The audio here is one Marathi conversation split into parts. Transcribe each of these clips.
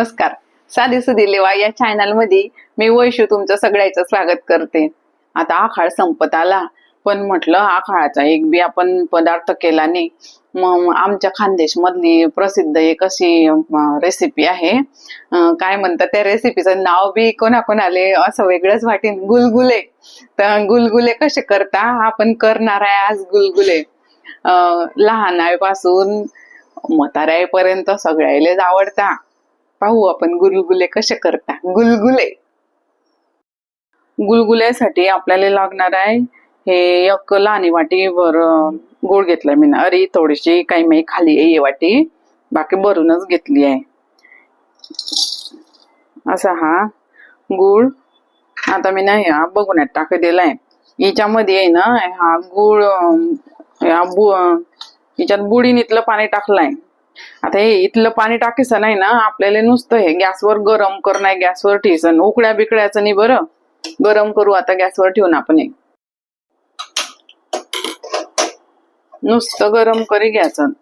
नमस्कार. साधी सुधी लेवा या चॅनलमध्ये मी वैशू तुमचं सगळ्याचं स्वागत करते. आता आखाळ संपत आला. पण म्हटलं आखाळाचा एक बी आपण पदार्थ केला नाही. मग आमच्या खानदेश मधली प्रसिद्ध एक अशी रेसिपी आहे. काय म्हणतात त्या रेसिपीचं नाव बी कोणाकोणाले असं वेगळंच वाटेल गुलगुले. तर गुलगुले कसे करता? आपण करणार आहे आज गुलगुले. अं, लहानापासून म्हाताऱ्यापर्यंत सगळ्यालेच आवडता. पाहू आपण गुलगुले कसे करता. गुलगुले. गुलगुल्यासाठी आपल्याला लागणार आहे हे एक लहानी वाटीवर गोड घेतलाय मी ना. अरे थोडीशी काही मी खाली आहे वाटी. बाकी भरूनच घेतली आहे. असा हा गुळ. आता मी ना ह्या बघण्यात टाक दिलाय. हिच्यामध्ये आहे ना हा गुळ हिच्यात ह्या बु इथलं पाणी टाकलंय. आता हे इथलं पाणी टाकायचं नाही ना आपल्याला नुसतं हे गॅसवर गरम करणं गॅसवर ठेसन उकड्या बिकड्याचं नाही बरं. गरम करू आता गॅसवर ठेवून आपण हे. नुसतं गरम करी घ्यायचं.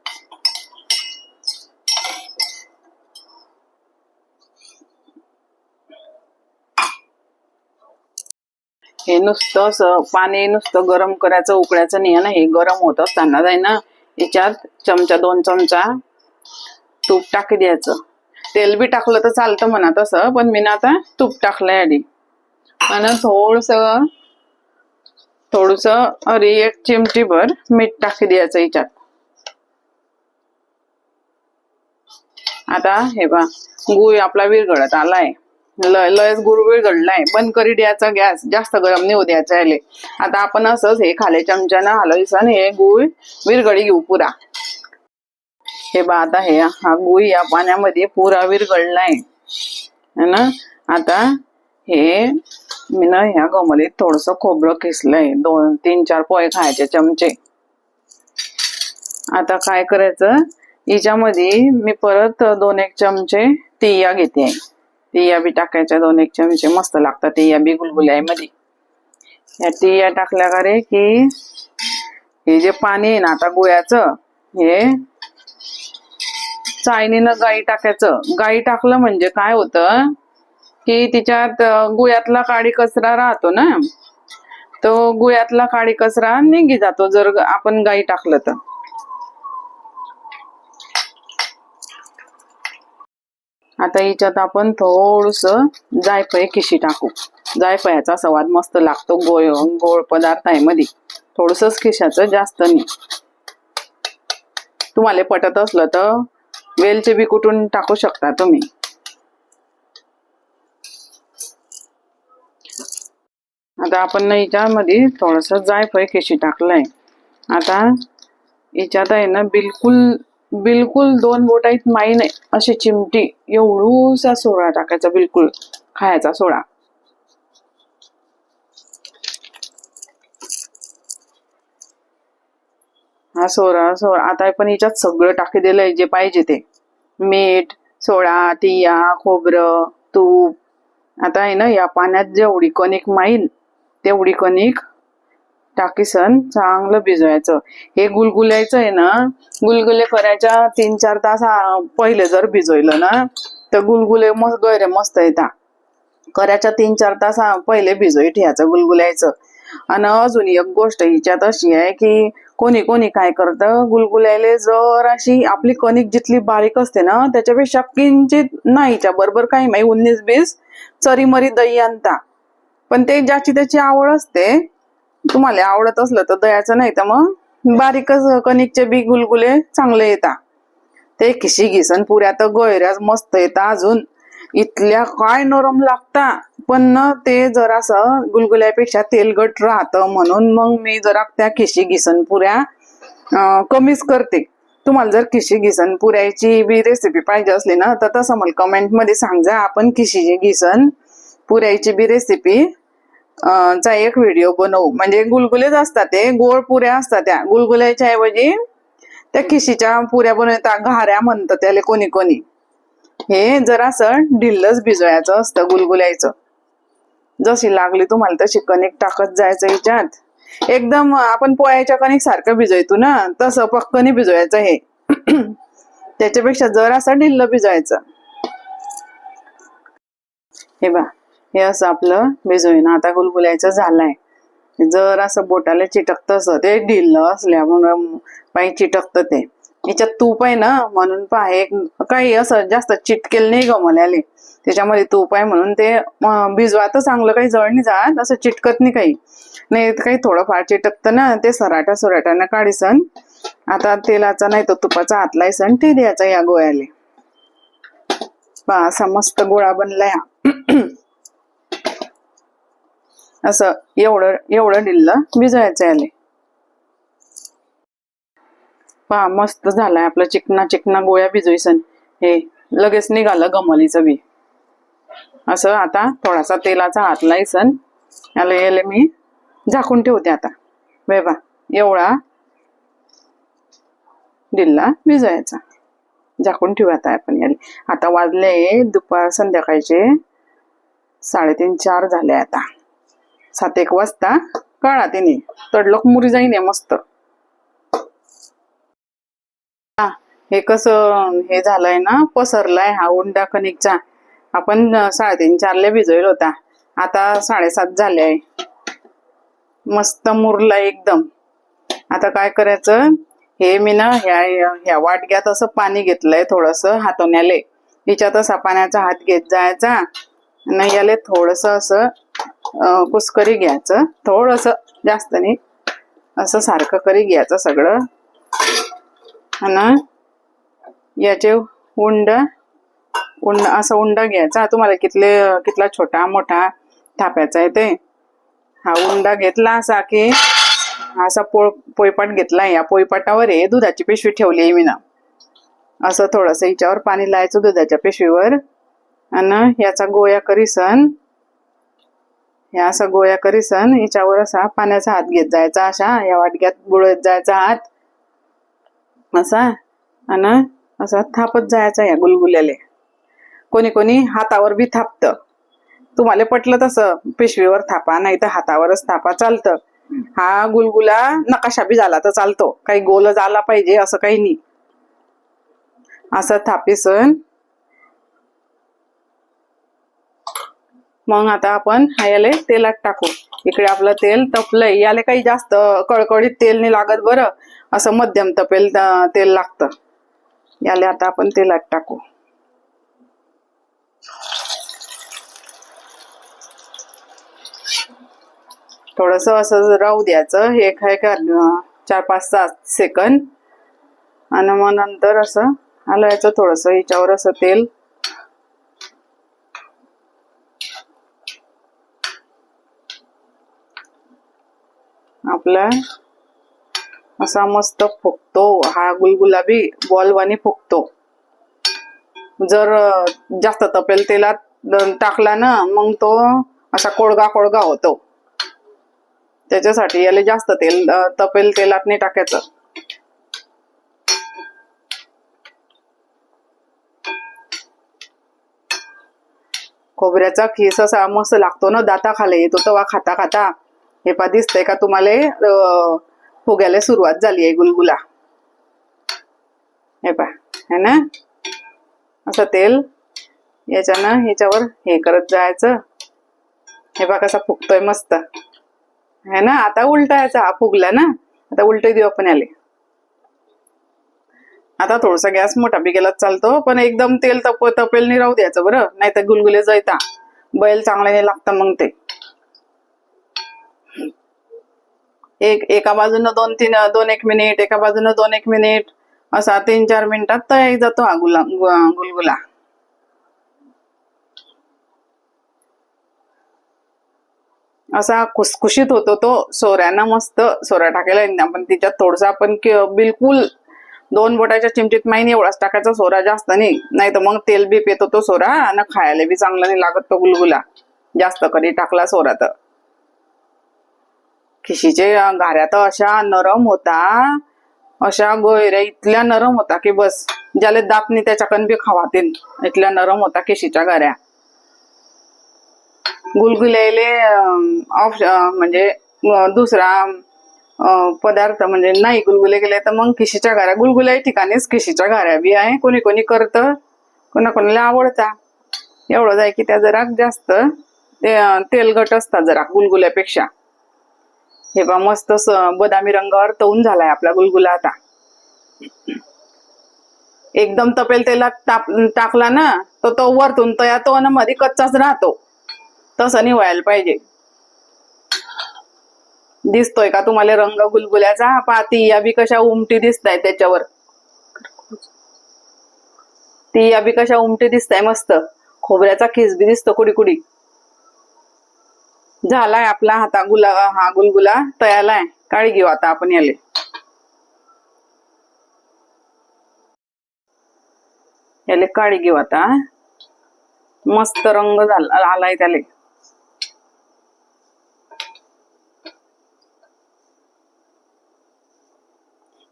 हे नुसतं असं पाणी नुसतं गरम करायचं उकळायचं नाही आहे ना हे गरम होत असताना जाय ना याच्यात चमचा दोन चमचा तूप टाकी द्यायचं. तेल बी टाकलं तर चालतं म्हणा तसं पण मी ना आता तूप टाकलंय आधी. आणि थोडस थोडस अरे एक चिमटी भर मीठ टाकी द्यायचं याच्यात आता हे बा गुळ आपला विरघळत आलाय. लय लयच गुळ विरघळलाय. बंद करी द्यायचा गॅस जास्त गरम नाही द्यायचा याले. आता आपण असंच हे खाले चमच्यानं हलवायचं हे गुळ विरघळी घेऊ पुरा. हे बाद आहे. हा गुळ या पाण्यामध्ये पुरा विरघळलाय ना? आता हे मी ना ह्या गमलीत थोडस खोबरं किसलंय. दोन तीन चार पोहे खायचे चमचे. आता काय करायचं? हिच्यामध्ये मी परत दोन एक चमचे तिया घेते. तिया बी टाकायच्या दोन एक चमचे मस्त लागतात. तिया बी गुलगुल्यामध्ये. या तिया टाकल्या का रे की हे जे पाणी आहे ना आता गुळ्याचं हे चायनीनं गाई टाकायचं. गाई टाकलं म्हणजे काय होतं की तिच्यात गुळ्यातला काळी कचरा राहतो ना तो गुळ्यातला काळी कचरा निघी जातो जर आपण गाई टाकलं तर. आता याच्यात आपण थोडस जायफळ खिशी टाकू. जायफळाचा स्वाद मस्त लागतो गोळ गोड पदार्थ आहे मध्ये थोडस खिशाचं जास्त नाही. तुम्हाला पटत असलं तर वेलचे बी कुठून टाकू शकता तुम्ही. आता आपण ना याच्यामध्ये थोडस जायफळ केशी टाकलंय. आता याच्यात आहे ना बिलकुल बिलकुल दोन बोटाईत माई नाही अशी चिमटी एवढूसा सोडा टाकायचा बिलकुल खायचा सोडा. हा सोरा सोडा आता पण याच्यात सगळं टाकी दिलंय जे पाहिजे ते. मीठ सोडा तिया खोबरं तूप. आता आहे ना या पाण्यात जेवढी कणिक माईल तेवढी कणिक टाकीसन चांगलं भिजवायचं. हे गुलगुल्याचं आहे ना गुलगुले करायच्या तीन चार तास पहिले जर भिजवलं ना तर गुलगुले मस्त गैरे मस्त येतात करायच्या तीन चार तास पहिले भिजवी ठेवायचं गुलगुल्याचं. आणि अजून एक गोष्ट हिच्यात अशी आहे की कोणी कोणी काय करतं? गुलगुल्याले जर अशी आपली कणिक जितली बारीक असते ना त्याच्यापेक्षा किंचित नाहीच्या बरोबर काही नाही. उन्नीस बीस चरीमरी दही आणता. पण ते ज्याची त्याची आवड असते तुम्हाला आवडत असलं तर दह्याचं नाही तर मग बारीकच कणिकचे बी गुलगुले चांगले येतात. ते खिशी घिसन पुऱ्या तर गैऱ्याच मस्त येतात अजून. इथल्या काय नरम लागता? पण ना ते जरासं गुलगुल्यापेक्षा तेलगट राहतं म्हणून मग मी जरा त्या खिशी घिसन पुऱ्या कमीच करते. तुम्हाला जर खिशी घिसन पुऱ्याची बी रेसिपी पाहिजे असली ना तर तसं मला कमेंटमध्ये सांगा. आपण खिशीची घिसन पुऱ्याची बी रेसिपी चा एक व्हिडिओ बनवू. म्हणजे गुलगुलेच असतात ते गोड पुऱ्या असतात त्या. गुलगुल्याच्या ऐवजी त्या खिशीच्या पुऱ्या बनवतात घाऱ्या म्हणतात त्याला कोणी कोणी. हे जरासं ढिल्लच भिजवायचं असतं गुलगुलायचं. जशी लागली तुम्हाला तशी कणिक टाकत जायचं याच्यात एकदम आपण पोळ्याच्या कणिक सारखं भिजवतो ना तसं पक्कनी भिजवायचं हे. त्याच्यापेक्षा जरासं ढिल्ल भिजवायचं. हे बा हे असं आपलं भिजवून आता गुलगुलायचं झालंय. जर असं बोटाला चिटकत असं ते ढिल्ल असल्यामुळं पायी चिटकत ते. याच्यात तूप आहे ना म्हणून पाय काही असं जास्त चिटकेल नाही गमल्याले त्याच्यामध्ये तूप आहे म्हणून ते भिजवा भिजवात चांगलं काही जळ नाही जात असं चिटकत नाही काही. नाही काही थोडंफार चिटकतं ना ते सराटा सुराटानं काढीसन. आता तेलाचा नाही तर तुपाचा हात लायसन ते द्यायचा या गोळ्याले. पहा असा मस्त गोळा बनलाय हा. असं एवढं एवढं डिल्ल भिजवायचं याले. पहा मस्त झालाय आपलं चिकना चिकना गोळ्या भिजवीसन हे लगेच निघालं गमलीचं बी. असं आता थोडासा तेलाचा हात लायसन याला याला मी झाकून ठेवते आता. बेबा एवढा दिल्ला भिजवायचा. झाकून ठेवू आता आपण याले. आता वाजले दुपार संध्याकाळचे साडेतीन चार झाले आता. सात एक वाजता कळा तिने. तडलोक मुरी जाईने आहे मस्त. हे कसं हे झालंय ना पसरलाय हा उंडा कणिकचा. आपण साडेतीन चारला भिजवल होता. आता साडेसात झाले आहे. मस्त मुरला एकदम. आता काय करायचं? हे मी ना ह्या ह्या वाटग्यात असं पाणी घेतलंय थोडस हातवण्याले हिच्यात असा पाण्याचा हात घेत जायचा. आणि याले थोडस असं कुसकरी कुस्करी घ्यायचं. थोडस जास्त नाही. असं सारखं करी घ्यायचं सगळं. आणि याचे उंड उंड असं उंडा घ्यायचा. तुम्हाला कितले कितला छोटा मोठा थाप्याचा आहे ते. हा उंडा घेतला असा की असा पोळ पोयपाट घेतला. या पोयपाटावर आहे दुधाची पिशवी ठेवली आहे मी ना असं थोडस हिच्यावर पाणी लावायचं दुधाच्या पिशवीवर. आणि याचा गोया करीसन ह्या असा गोया करीसन हिच्यावर असा पाण्याचा हात घेत जायचा अशा. या वाटग्यात बुडत जायचा हात. असा. आणि असा थापत जायचा या गुलगुल्याले. कोणी कोणी हातावर बी थापत. तुम्हाला पटलं तसं पिशवीवर थापा नाही तर हातावरच थापा चालतं. हा गुलगुला नकाशा बी झाला तर चालतो. काही गोल झाला पाहिजे असं काही नाही. असं थापीसन. मग आता आपण हा याले तेलात टाकू. इकडे आपलं तेल तपलंय. याले काही जास्त कळकळीत तेल नाही लागत बरं. असं मध्यम तपेल तेल लागतं. याले आता आपण तेलात टाकू. थोडस असं राहू द्यायचं. हे काय का चार पाच सात सेकंद. आणि मग नंतर असं हलवायचं थोडस. हिच्यावर असं तेल. आपला असा मस्त फुगतो हा गुलगुलाबी बॉलवानी फुगतो जर जास्त तपेल तेलात टाकला ना मग तो असा कोळगा कोळगा होतो. त्याच्यासाठी याला जास्त तेल तपेल तेलात नाही टाकायचं. खोबऱ्याचा खीस असा मस्त लागतो ना दाता खाले येतो तवा खाता खाता. हे पा दिसतंय का तुम्हाला? फुग्याला सुरुवात झाली आहे गुलगुला. हे पा है ना? असं तेल याच्यानं ह्याच्यावर हे करत जायचं. हे बा कसा फुगतोय मस्त. है ना? आता उलटायचा हा फुगला ना? आता उलट देऊ आपण आले आता थोडासा गॅस मोठा बी गेलाच चालतो पण एकदम तेल तप तपेल नाही राहू द्यायचं बरं. नाही तर गुलगुले जायता बैल चांगल्याने लागतं मग ते. एक एका बाजूनं दोन तीन दोन एक मिनिट एका बाजूनं दोन एक मिनिट असा तीन चार मिनिटात तयारी जातो हा गुला गुलगुला. असा खुसखुशीत होतो तो सोऱ्यानं मस्त सोऱ्या टाकायला. आपण तिच्यात थोडसा आपण बिलकुल दोन बोटाच्या चिमटीत माहिनी एवढाच टाकायचा सोरा जास्त नाही. नाही तर मग तेल बी पेतो तो सोरा आणि खायला बी चांगला नाही लागत तो गुलगुला. जास्त कधी टाकला सोरा तर. खिशीचे घाऱ्या तर अशा नरम होता अशा गोयऱ्या इतल्या नरम होता की बस ज्याला दातनी त्याच्याकडून बी खावातील इतल्या नरम होता खिशीच्या गाऱ्या गुलगुल्याले ऑफ म्हणजे दुसरा पदार्थ म्हणजे नाही गुलगुले गेले तर मग खिशीच्या गाऱ्या गुलगुल्या ठिकाणीच खिशीच्या गाऱ्या बी आहे. कोणी कोणी करतं कोणा कोणाला आवडता. एवढं जाय की त्या जरा जास्त ते तेलगट असतात जरा गुलगुल्यापेक्षा. हे बा मस्त बदामी रंगावर तळून झालाय आपला गुलगुला आता. एकदम तपेल तेला टाकला ना तर तो वरतून तयातो तो मध्ये कच्चाच राहतो. तसं नाही व्हायला पाहिजे. दिसतोय का तुम्हाला रंग गुलगुल्याचा? पा ती या बी कशा उमटी दिसताय त्याच्यावर. ती या बी कशा उमटी दिसताय मस्त. खोबऱ्याचा खिस बी दिसतो कुडी कुडी झालाय आपला हाता गुला हा गुलगुला तयालाय काळी घेऊ आता आपण याले. याले काळी घेऊ आता. मस्त रंग झाला आलाय त्याले.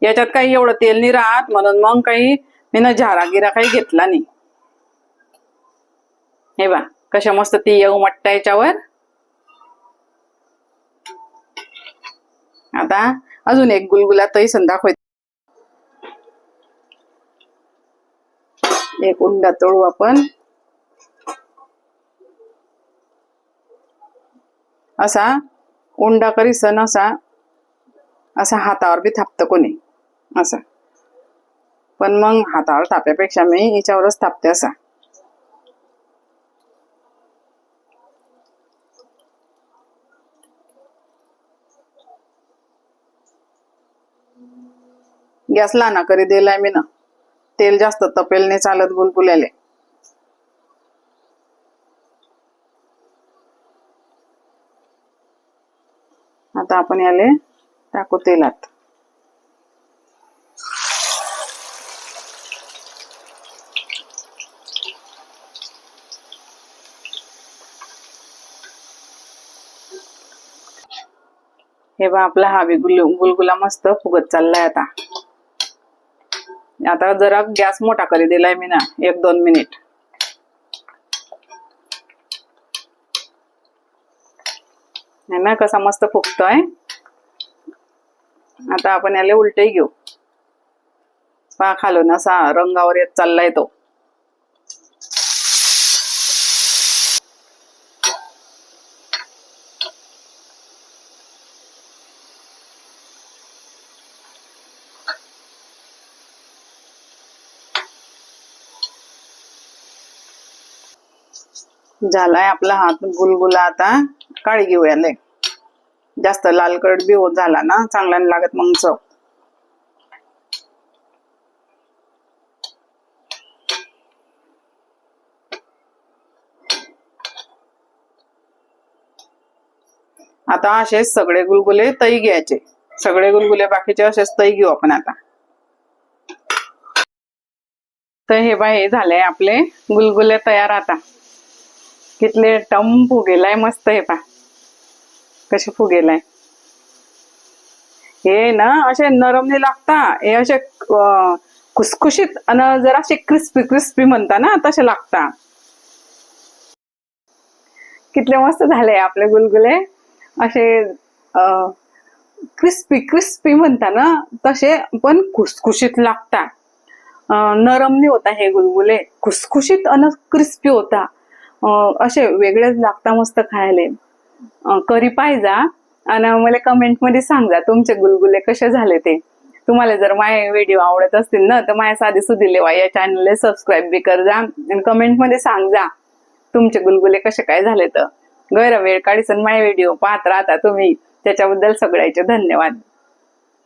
याच्यात काही एवढं तेल नाही राहत म्हणून मग काही मी ना झारा गिरा काही घेतला नाही. हे बा कशा मस्त ती येऊ मट्टा याच्यावर. आता अजून एक गुलगुला तई दाखव एक उंडा तळू आपण. असा उंडा करीसन असा असा हातावर बी थापतं कोणी. असा. पण मग हातावर थाप्यापेक्षा मी हिच्यावरच थापते असा. गॅस लाना करी दिलाय मी ना तेल जास्त तपेल नाही चालत गुलगुल्याले आता आपण याले टाकू तेलात. हे बा आपला हा बी गुल गुलगुला मस्त फुगत चाललाय आता. आता जरा गॅस मोठा करी दिलाय मी ना एक दोन मिनिट. है ना कसा मस्त फुगतोय. आता आपण याला उलटे घेऊ. पा खालून असा रंगावर येत चाललाय तो. झालाय आपला हात गुलगुला आता. काळी घेऊ याले जास्त लालकड बी होत झाला ना चांगला नाही लागत मग चव. आता असेच सगळे गुलगुले तई घ्यायचे. सगळे गुलगुले बाकीचे असेच तई घेऊ आपण आता. तर हे बाय हे झाले आपले गुलगुले तयार आता. कितले टम फुगेलाय मस्त हे पा कसे फुगेलाय. हे ना असे नरम नाही लागता. हे असे अं, खुसखुशीत आणि असे क्रिस्पी क्रिस्पी म्हणता ना तसे लागता. कितले मस्त झाले आपले गुलगुले. असे क्रिस्पी क्रिस्पी म्हणता ना तसे पण खुसखुशीत लागता. नरमने नरम नाही होता हे गुलगुले. खुसखुशीत आणि क्रिस्पी होता. असे वेगळेच लागता मस्त खायला करी पाहिजा आणि मला कमेंटमध्ये सांगा तुमचे गुलगुले कसे झाले ते. तुम्हाला जर माझे व्हिडिओ आवडत असतील ना तर माझ्या साधी सुधी लेवा या चॅनलला सबस्क्राईब बी कर जा आणि कमेंटमध्ये सांग जा तुमचे गुलगुले कसे काय झाले तर. गैर वेळ काढीसन माझे व्हिडिओ पाहत राहता तुम्ही. त्याच्याबद्दल सगळ्याचे धन्यवाद.